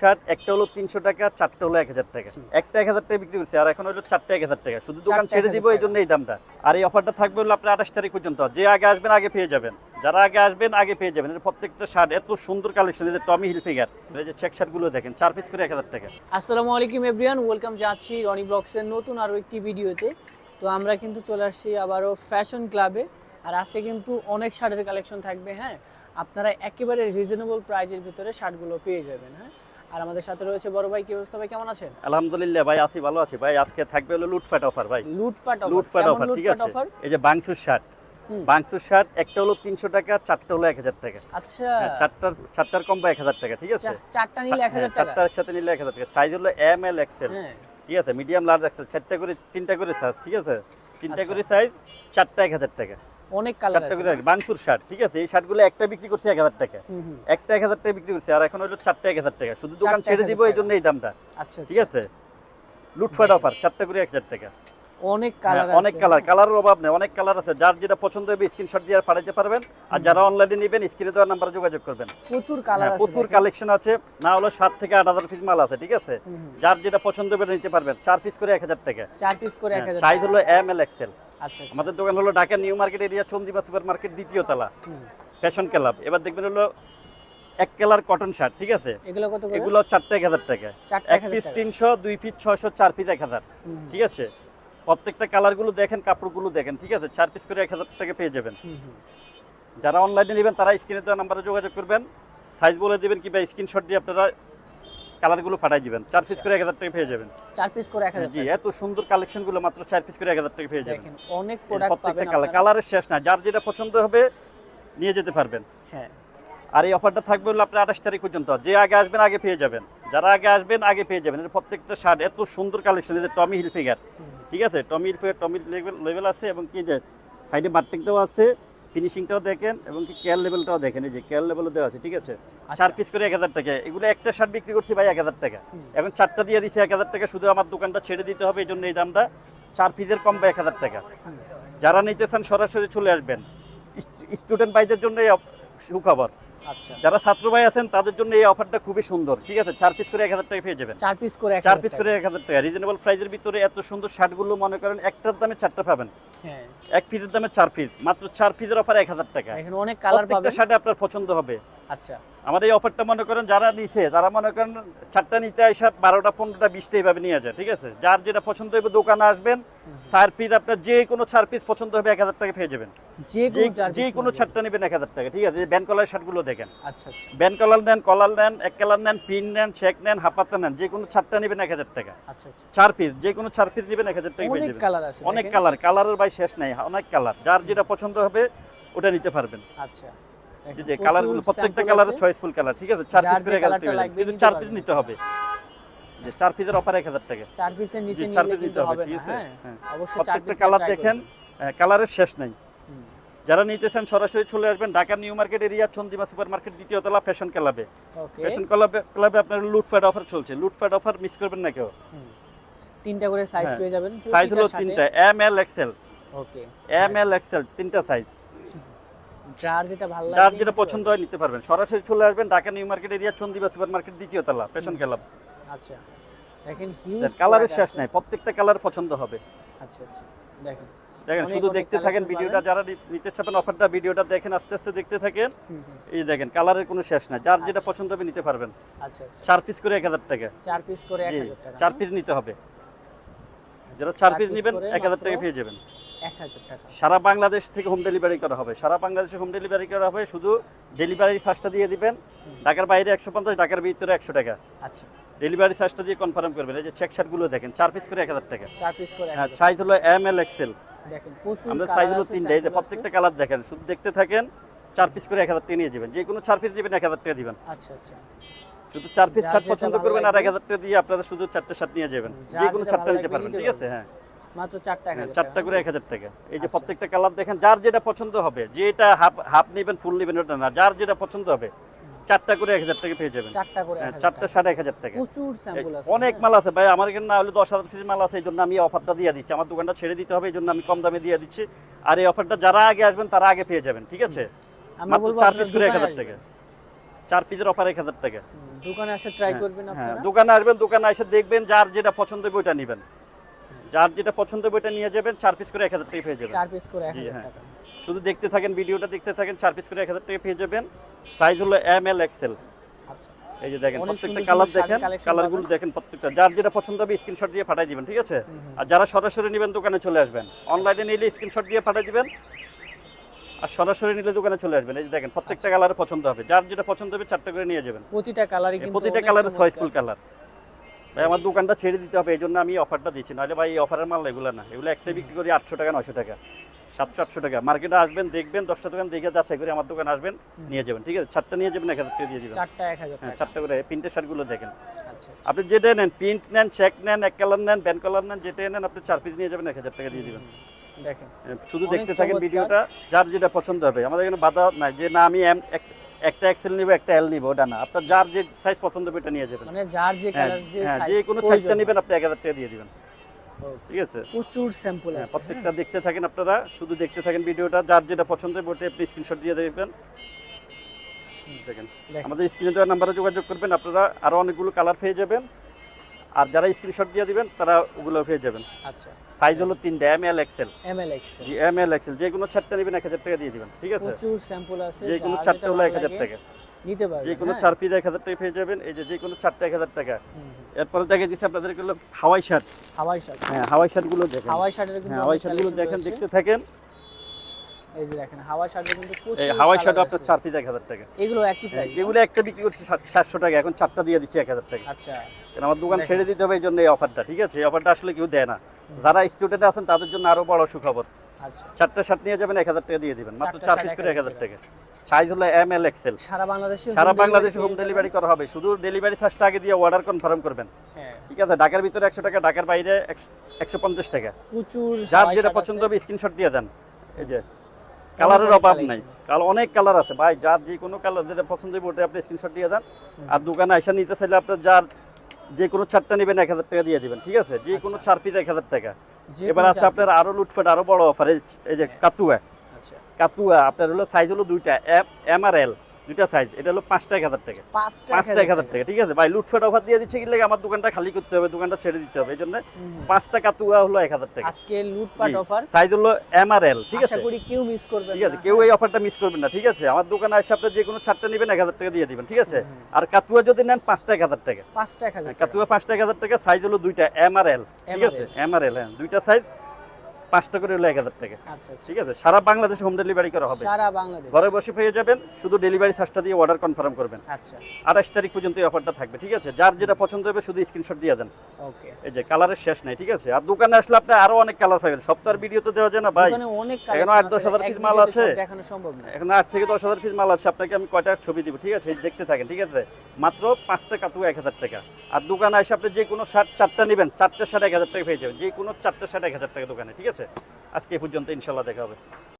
Shirt একটা হলো তিনশো টাকা চারটা হলো এক হাজার টাকা। একটা এক হাজার টাকা বিক্রি করছি আর এখন হলো চারটা এক হাজার টাকা। শুধু দোকান ছেড়ে দিব এই জন্য এই দামটা। আর এই অফারটা থাকবে হলো আপনার আঠাশ তারিখ পর্যন্ত। যে আগে আসবেন আগে পেয়ে যাবেন। যারা আগে আসবেন আগে পেয়ে যাবেন। প্রত্যেকটা শার্ট এত সুন্দর কালেকশন এই যে টমি হিলফিগার এই যে চেক শার্টগুলো দেখেন চার পিস করে এক হাজার টাকা। আসসালামু আলাইকুম এভরিওয়ান ওয়েলকাম যাচ্ছি রনি ব্লগসের নতুন আরও একটি ভিডিওতে তো আমরা কিন্তু চলে আসছি আবারও ফ্যাশন ক্লাবে আর আজকে কিন্তু অনেক শার্টের কালেকশন থাকবে হ্যাঁ? আপনারা একেবারে রিজনেবল প্রাইজের ভিতরে শার্টগুলো পেয়ে যাবেন হ্যাঁ? আর আমাদের সাথে রয়েছে বড় ভাই কি অবস্থা ভাই? কেমন আছেন? আলহামদুলিল্লাহ ভাই আছি ভালো আছি। ভাই আজকে থাকবে হলো লুটফাট অফার ভাই। লুটপাট অফার লুটফাট অফার ঠিক আছে? এই যে বাংসুর শার্ট। বাংসুর শার্ট একটা হলো তিনশো টাকা চারটা হলো এক হাজার টাকা। আচ্ছা। হ্যাঁ, চারটার চারটার কম বা এক হাজার টাকা ঠিক আছে? চারটা নিলে এক হাজার হ্যাঁ, টাকা। চারটা একসাথে নিলে এক হাজার টাকা। সাইজ হলো এম এল এক্সেল ঠিক আছে? মিডিয়াম লার্জ এক্সেল চারটা করে তিনটা করে সাইজ ঠিক আছে? তিনটা আচ্ছা। করে সাইজ চারটা এক হাজার টাকা। অনেক কালার চারটা করে শার্ট ঠিক আছে? এই শার্টগুলো একটা বিক্রি করছে এক হাজার টাকা। হুম হুম। একটা এক হাজার টাকা বিক্রি করছে আর এখন হলো চারটা এক হাজার টাকা। শুধু দোকান ছেড়ে দিব এই জন্য এই দামটা আচ্ছা ঠিক আচ্ছা। আছে? লুটফাট অফার চারটা করে এক হাজার টাকা। অনেক হ্যাঁ, কালার অনেক কালার কালারের অভাব নেই অনেক কালার আছে। যার যেটা পছন্দ হবে স্ক্রিনশট দিয়ে পাঠাতে পারবেন। আর যারা অনলাইনে নেবেন স্ক্রিনে দেওয়ার নাম্বারে যোগাযোগ করবেন। প্রচুর কালার হ্যাঁ, প্রচুর কালেকশন আছে। না হলো সাত থেকে আট হাজার পিস মাল আছে ঠিক আছে। যার যেটা পছন্দ হবে নিতে পারবেন। চার পিস করে এক হাজার টাকা। চার পিস করে সাইজ হলো এম এল এক্সেল আমাদের দোকান হলো Dhaka new market area Chandrima super market দ্বিতীয় তলা। ফ্যাশন ক্লাব এবার দেখবেন হলো এক কালার কটন শার্ট ঠিক আছে? এগুলো কত এগুলো চারটে এক হাজার টাকা। এক পিস তিনশো দুই পিস ছয়শো চার পিস এক হাজার। ঠিক আছে? প্রত্যেকটা কালারগুলো দেখেন কাপড়গুলো দেখেন ঠিক আছে? চার পিস করে এক হাজার টাকা পেয়ে যাবেন। যারা অনলাইনে নেবেন তারা স্ক্রিনে দেওয়া নাম্বারে যোগাযোগ করবেন। সাইজ বলে দেবেন কিংবা স্ক্রিনশট দিয়ে আপনারা কালারগুলো পাঠাই দিবেন। চার পিস করে এক হাজার টাকা পেয়ে যাবেন। চার পিস করে এক হাজার জি এত সুন্দর কালেকশনগুলো মাত্র চার পিস করে এক হাজার টাকা পেয়ে যাবেন। দেখেন অনেক প্রত্যেকটা কালার কালারের শেষ না যার যেটা পছন্দ হবে নিয়ে যেতে পারবেন। হ্যাঁ। আর এই অফারটা থাকবে হলো আপনার আঠাশ তারিখ পর্যন্ত। যে আগে আসবেন আগে পেয়ে যাবেন। যারা আগে আসবেন আগে পেয়ে যাবেন। এর প্রত্যেকটা শার্ট এত সুন্দর কালেকশন এই যে টমি হিলফিগার ঠিক আছে? Tommy Hilfiger Tommy level level আছে এবং কি যে সাইডে বার্টিংটাও আছে ফিনিশিংটাও দেখেন এবং কি কেয়ার লেভেলটাও দেখেন। এই যে কেয়ার লেভেলও দেওয়া আছে ঠিক আছে? চার পিস করে এক হাজার টাকা। এগুলো একটা শার্ট বিক্রি করছি ভাই এক হাজার টাকা। এখন চারটা দিয়ে দিচ্ছি এক হাজার টাকা। শুধু আমার দোকানটা ছেড়ে দিতে হবে এই জন্য এই দামটা। চার পিসের কম বা এক হাজার টাকা। যারা নিতে চান সরাসরি চলে আসবেন। স্টুডেন্ট ভাইদের জন্য সুখবর। আচ্ছা। যারা ছাত্র ভাই আছেন তাদের জন্য এই অফারটা খুবই সুন্দর। ঠিক আছে? চার পিস করে এক হাজার টাকা পেয়ে যাবেন। চার পিস করে এক চার হাজার পিস টাকা। করে এক হাজার টাকা। রিজনেবল প্রাইজের ভিতরে এত সুন্দর শার্টগুলো মনে করেন একটার দামে চারটা পাবেন। হ্যাঁ। এক পিসের দামে চার পিস মাত্র চার পিসের অফার এক হাজার টাকা। এখানে অনেক কালার পাবেন। শার্টে আপনার পছন্দ হবে। আচ্ছা। আমার এই অফারটা মনে করেন যারা নিছে তারা মনে করেন চারটা নিতে আসা বারোটা পনেরোটা বিশটা এইভাবে নিয়ে যায় ঠিক আছে? যার যেটা পছন্দ হবে দোকানে আসবেন চার পিস আপনার যে কোনো চার পিস পছন্দ হবে এক হাজার টাকা পেয়ে যাবেন। যে কোনো চার। ছাড়টা নেবেন এক হাজার টাকা ঠিক আছে? ব্যান কলার শার্টগুলো দেখেন। আচ্ছা আচ্ছা। ব্যান কলার নেন কলার নেন এক কালার নেন পিন নেন চেক নেন হাফাতা নেন যে কোনো ছাড়টা নেবেন এক হাজার টাকা। আচ্ছা আচ্ছা। চার পিস যে কোনো চার পিস নেবেন এক হাজার টাকা পেয়ে যাবেন। অনেক। কালার কালারের ভাই শেষ নাই অনেক কালার যার যেটা পছন্দ হবে ওটা নিতে পারবেন। আচ্ছা। কালারগুলো প্রত্যেকটা আছে। চয়েসফুল কালার ঠিক আছে? চার পিস করে কিন্তু নিতে চার পিস নিতে হবে। যে চার পিসের অফার এক হাজার টাকা। চার পিসের নিচে চার পিস নিতে হবে ঠিক আছে? হ্যাঁ হ্যাঁ। অবশ্যই প্রত্যেকটা কালার দেখেন কালারের শেষ নাই। যারা নিতেছেন সরাসরি চলে আসবেন Dhaka new market area Chandrima super market দ্বিতীয় তলা ফ্যাশন ক্লাবে ফ্যাশন ক্লাবে ক্লাবে আপনার লুটফাট অফার চলছে। লুটফাট অফার মিস করবেন না কেউ। তিনটা করে সাইজ হ্যাঁ। পেয়ে যাবেন। সাইজ হলো তিনটা M L XL okay. M L XL তিনটা সাইজ যার যেটা ভালো লাগে যার যেটা পছন্দ হয় নিতে পারবেন। সরাসরি চলে আসবেন Dhaka new market area Chandrima super market দ্বিতীয় তলা ক্লাব আচ্ছা। দেখেন হিউজ কালারের শেষ নাই প্রত্যেকটা কালার পছন্দ হবে। আচ্ছা আচ্ছা। দেখেন দেখেন শুধু দেখতে থাকেন ভিডিওটা যারা নিতে চাবেন অফারটা ভিডিওটা দেখেন আস্তে আস্তে দেখতে থাকেন। এই দেখেন কালারের কোনো শেষ নাই। যার যেটা আচ্ছা। পছন্দ হবে নিতে পারবেন। আচ্ছা আচ্ছা। চার পিস করে এক হাজার টাকা। চার পিস করে এক হাজার টাকা চার পিস নিতে হবে। যারা চার পিস নেবেন এক হাজার টাকা পেয়ে যাবেন। সারা বাংলাদেশ থেকে হোম ডেলিভারি করা হবে। সারা বাংলাদেশে হোম ডেলিভারি করা হবে শুধু ডেলিভারি চার্জটা দিয়ে দিবেন। ঢাকার বাইরে একশো পঞ্চাশ ঢাকার ভিতরে একশো টাকা। আচ্ছা। ডেলিভারি চার্জটা দিয়ে কনফার্ম করবেন। এই যে চেক শার্টগুলো দেখেন চার পিস করে এক হাজার টাকা। চার পিস করে হ্যাঁ সাইজ হলো এম এল এক্সেল দেখেন আমরা সাইজ হলো তিনটা এই যে প্রত্যেকটা কালার দেখেন। শুধু দেখতে থাকেন চার পিস করে এক হাজার টাকা নিয়ে যাবেন। যে কোনো চার পিস নেবেন এক হাজার টাকা দিবেন। আচ্ছা আচ্ছা। শুধু চার পিস শার্ট পছন্দ করবেন আর এক দিয়ে আপনারা শুধু চারটে শার্ট নিয়ে যাবেন। যে কোনো চারটা নিতে পারবেন ঠিক আছে? হ্যাঁ। মাত্র চারটা হ্যাঁ, করে এক হাজার টাকা। এই যে আচ্ছা। প্রত্যেকটা কালার দেখেন যার যেটা পছন্দ হবে যেটা হাফ হাফ নেবেন ফুল নেবেন ওটা না। যার যেটা পছন্দ হবে চারটা করে এক হাজার টাকা পেয়ে যাবেন। চারটা করে হ্যাঁ, চারটা সাড়ে এক হাজার টাকা। প্রচুর অনেক। মাল আছে। ভাই আমার এখানে না হলে দশ হাজার পিস মাল আছে এই জন্য আমি অফারটা দিয়ে দিচ্ছি। আমার দোকানটা ছেড়ে দিতে হবে এই জন্য আমি কম দামে দিয়ে দিচ্ছি। আর এই অফারটা যারা আগে আসবেন তারা আগে পেয়ে যাবেন ঠিক আছে? মাত্র চার পিস করে এক হাজার টাকা। চার পিসের অফার এক হাজার টাকা। দোকানে আসে ট্রাই হ্যাঁ, করবেন হ্যাঁ আপনারা? দোকানে আসবেন দোকানে এসে দেখবেন যার যেটা পছন্দ হবে ওইটা নেবেন। যার যেটা পছন্দ হবে ওইটা নিয়ে যাবেন চার পিস করে এক হাজার টাকা পেয়ে যাবেন। চার পিস করে জি, হ্যাঁ। টাকা। শুধু দেখতে থাকেন ভিডিওটা দেখতে থাকেন চার পিস করে এক হাজার টাকা পেয়ে যাবেন। সাইজ হলো এম এল এক্সেল আচ্ছা। এই যে দেখেন প্রত্যেকটা কালার দেখেন কালারগুলো দেখেন প্রত্যেকটা। যার যেটা পছন্দ হবে স্ক্রিনশট দিয়ে পাঠিয়ে দিবেন ঠিক আছে? আর যারা সরাসরি নেবেন দোকানে চলে আসবেন। অনলাইনে নিলে স্ক্রিনশট দিয়ে পাঠিয়ে দিবেন। আর সরাসরি নিলে দোকানে চলে আসবেন। এই যে দেখেন প্রত্যেকটা আচ্ছা। কালারে পছন্দ হবে। যার যেটা পছন্দ হবে চারটা করে নিয়ে যাবেন। প্রতিটা কালারই প্রতিটা কালারে। Choiceful colour. ভাই আমার দোকানটা ছেড়ে দিতে হবে এই জন্য আমি অফারটা দিচ্ছি। নাহলে ভাই এই অফারের মাল এগুলো না। এগুলো একটা বিক্রি করি আটশো টাকা নশো টাকা সাতশো আটশো টাকা। মার্কেটে আসবেন দেখবেন দশটা দোকান দেখে যাচাই করে আমার দোকানে আসবেন নিয়ে যাবেন ঠিক আছে? চারটা নিয়ে যাবেন এক হাজার টাকা দিয়ে দিবেন। চারটা এক হাজার হ্যাঁ চারটা করে। প্রিন্টের শার্টগুলো দেখেন। আচ্ছা আপনি যেটা নেন প্রিন্ট নেন চেক নেন এক কালার নেন ব্যান্ড কালার নেন যেটা নেন আপনি চার পিস নিয়ে যাবেন এক হাজার টাকা দিয়ে দিবেন। দেখেন। শুধু দেখতে থাকেন ভিডিওটা যার যেটা পছন্দ হবে। আমাদের এখানে বাধা নাই যে না আমি একটা এক্সেল নিব একটা এল নিব ওটা না। আপনার যার যে সাইজ পছন্দ হবে এটা নিয়ে যাবেন। মানে যার যে হ্যাঁ, কালার যে হ্যাঁ, size যে কোনো চারটা নেবেন আপনি এক হাজার টাকা দিয়ে দিবেন। ঠিক আছে? প্রচুর স্যাম্পল হ্যাঁ, আছে প্রত্যেকটা দেখতে থাকেন আপনারা শুধু দেখতে থাকেন ভিডিওটা যার যেটা পছন্দ হবে ওটা আপনি স্ক্রিনশট দিয়ে দেবেন দেখেন। আমাদের স্ক্রিনে দেওয়ার নাম্বারে যোগাযোগ করবেন আপনারা আরও অনেকগুলো কালার পেয়ে যাবেন। আর যারা স্ক্রিনশট দিয়ে দিবেন তারা ওগুলো পেয়ে যাবেন। আচ্ছা। সাইজ হলো তিনটা M L XL M L X G M L XL যে কোনো চারটা নেবেন এক হাজার টাকা দিয়ে দিবেন ঠিক আছে? প্রচুর স্যাম্পল আছে যে কোনো চারটা হলো এক হাজার টাকা। নিতে পারবেন যে কোনো হ্যাঁ? চার পিস এক হাজার টাকা পেয়ে যাবেন এই যে যে কোনো চারটা এক হাজার টাকা। এরপরে দেখে দিচ্ছি আপনাদের হলো হাওয়াই শার্ট হাওয়াই শার্ট হ্যাঁ হাওয়াই শার্টগুলো দেখেন। হাওয়াই শার্টের হ্যাঁ হাওয়াই শার্টগুলো দেখেন দেখতে থাকেন। এই যে দেখেন হাওয়াই কিন্তু এই হাওয়াই শার্ট আপনার আছে। চার পিস এক হাজার টাকা। এগুলো একই হ্যাঁ, প্রাইস এগুলো একটা বিক্রি করছি সাত- সাতশো টাকা এখন চারটা দিয়ে দিচ্ছি এক হাজার টাকা। আচ্ছা। কারণ আমার দোকান ছেড়ে দিতে হবে এই জন্য এই অফারটা ঠিক আছে? এই অফারটা আসলে কেউ দেয় না। যারা স্টুডেন্ট আছেন তাদের জন্য আরও বড় সুখবর। আচ্ছা। চারটা শার্ট নিয়ে যাবেন এক হাজার টাকা দিয়ে দিবেন। মাত্র চারটা চার shirt পিস করে এক হাজার হাজার টাকা। সাইজ হলো এম এল এক্সেল সারা বাংলাদেশে সারা বাংলাদেশে হোম ডেলিভারি করা হবে। শুধু ডেলিভারি চার্জটা আগে দিয়ে অর্ডার কনফার্ম করবেন। হ্যাঁ। ঠিক আছে? ঢাকার ভিতরে একশো টাকা ঢাকার বাইরে একশো পঞ্চাশ টাকা। প্রচুর যার যেটা পছন্দ। হবে স্ক্রিনশট দিয়ে দেন। এই যে কালারের অভাব নাই। কাল অনেক কালার আছে। ভাই যার যে কোনো কালার যেটা পছন্দ হবে ওটা আপনি স্ক্রিনশট দিয়ে যান। আর দোকানে আইসা নিতে চাইলে আপনার যার যে কোনো চারটা নেবেন এক হাজার টাকা দিয়ে দেবেন ঠিক আছে? যে কোনো আচ্ছা। চার পিস এক হাজার টাকা। এবার আছে আপনার আরও লুটফেট আরও বড় অফার এই যে কাতুয়া আচ্ছা। কাতুয়া আপনার হলো সাইজ হলো দুইটা এম আর এল দুইটা সাইজ এটা হলো পাঁচটা এক হাজার টাকা। পাঁচটা এক হাজার টাকা। ঠিক আছে? ভাই লুটফাট অফার দিয়ে দিচ্ছে কি আমার দোকানটা খালি করতে হবে দোকানটা ছেড়ে দিতে হবে এই জন্য পাঁচটা কাতুয়া হলো এক হাজার টাকা। আজকে লুটপাট অফার সাইজ হলো এম আর এল ঠিক আশা আছে? করি কেউ মিস করবে ঠিক আছে কেউ এই অফারটা মিস করবেন না ঠিক আছে? আমার দোকানে আসে আপনি যে কোনো চারটা নেবেন এক হাজার টাকা দিয়ে দিবেন ঠিক আছে? আর কাতুয়া যদি নেন পাঁচটা এক হাজার টাকা। পাঁচটা এক হাজার কাতুয়া পাঁচটা এক হাজার টাকা সাইজ হলো দুইটা এম আর এল ঠিক আছে? এম আর এল হ্যাঁ দুইটা সাইজ পাঁচটা করে হলো এক হাজার টাকা। আচ্ছা আচ্ছা। ঠিক আছে? সারা বাংলাদেশে হোম ডেলিভারি করা হবে। সারা বাংলাদেশ। ঘরে বসে পেয়ে যাবেন শুধু ডেলিভারি চার্জটা দিয়ে অর্ডার কনফার্ম করবেন। আচ্ছা। আঠাশ তারিখ পর্যন্ত এই অফারটা থাকবে ঠিক আছে? যার যেটা পছন্দ হবে শুধু স্ক্রিনশট দিয়ে দেন। ওকে। এই যে কালারের শেষ নাই ঠিক আছে? আর দোকানে আসলে আপনি আরও অনেক কালার পাবেন। সপ্তাহের ভিডিও তো দেওয়া যায় না ভাই। এখনও আট দশ হাজার piece মাল আছে। সম্ভব না। এখন আট থেকে দশ হাজার পিস মাল আছে। আপনাকে আমি কয়টা ছবি দিব ঠিক আছে? দেখতে থাকেন ঠিক আছে? মাত্র পাঁচটা কাতু এক হাজার টাকা। আর দোকানে এসে আপনি যে কোনো শার্ট চারটা নেবেন চারটে শার্ট এক হাজার টাকা পেয়ে যাবেন। যে কোনো চারটে শার্ট এক হাজার টাকা দোকানে ঠিক আছে? আজকে এই পর্যন্ত ইনশাল্লাহ দেখা হবে।